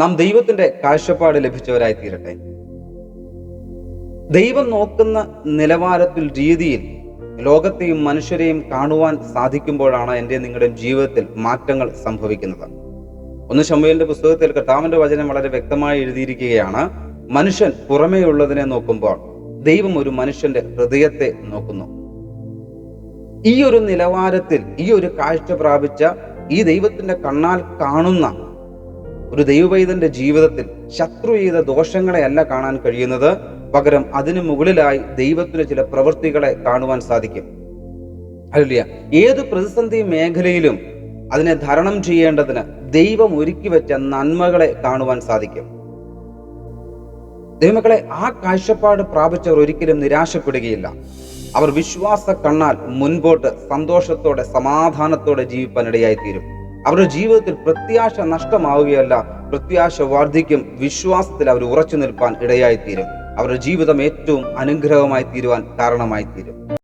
നാം ദൈവത്തിന്റെ കാഴ്ചപ്പാട് ലഭിച്ചവരായി തീരട്ടെ ദൈവം നോക്കുന്ന നിലവാരത്തിൽ രീതിയിൽ ലോകത്തെയും മനുഷ്യരെയും കാണുവാൻ സാധിക്കുമ്പോഴാണ് എന്റെ നിങ്ങളുടെയും ജീവിതത്തിൽ മാറ്റങ്ങൾ സംഭവിക്കുന്നത്. ഒന്ന് ശമ്പുവിന്റെ പുസ്തകത്തിൽ കർത്താവിന്റെ വചനം വളരെ വ്യക്തമായി എഴുതിയിരിക്കുകയാണ് മനുഷ്യൻ പുറമേയുള്ളതിനെ നോക്കുമ്പോൾ ദൈവം ഒരു മനുഷ്യന്റെ ഹൃദയത്തെ നോക്കുന്നു. ഈ ഒരു നിലവാരത്തിൽ ഈ ഒരു കാഴ്ച പ്രാപിച്ച ഈ ദൈവത്തിന്റെ കണ്ണാൽ കാണുന്ന ഒരു ദൈവവൈദന്റെ ജീവിതത്തിൽ ശത്രു ചെയ്ത ദോഷങ്ങളെയല്ല കാണാൻ കഴിയുന്നത് പകരം അതിനു മുകളിലായി ദൈവത്തിന്റെ ചില പ്രവൃത്തികളെ കാണുവാൻ സാധിക്കും. അല്ല ഏത് പ്രതിസന്ധി മേഖലയിലും അതിനെ ധരണം ചെയ്യേണ്ടതിന് ദൈവം ഒരുക്കി വെച്ച നന്മകളെ കാണുവാൻ സാധിക്കും. ദൈവമക്കളെ ആ കാഴ്ചപ്പാട് പ്രാപിച്ചവർ ഒരിക്കലും നിരാശപ്പെടുകയില്ല. അവർ വിശ്വാസ കണ്ണാൽ മുൻപോട്ട് സന്തോഷത്തോടെ സമാധാനത്തോടെ ജീവിപ്പാൻ ഇടയായി തീരും അവരുടെ ജീവിതത്തിൽ പ്രത്യാശ നഷ്ടമാവുകയല്ല. പ്രത്യാശ വർദ്ധിക്കും വിശ്വാസത്തിൽ അവർ ഉറച്ചു നിൽപ്പാൻ ഇടയായി തീരും അവരുടെ ജീവിതം ഏറ്റവും അനുഗ്രഹമായി തീരുവാൻ കാരണമായി തീരും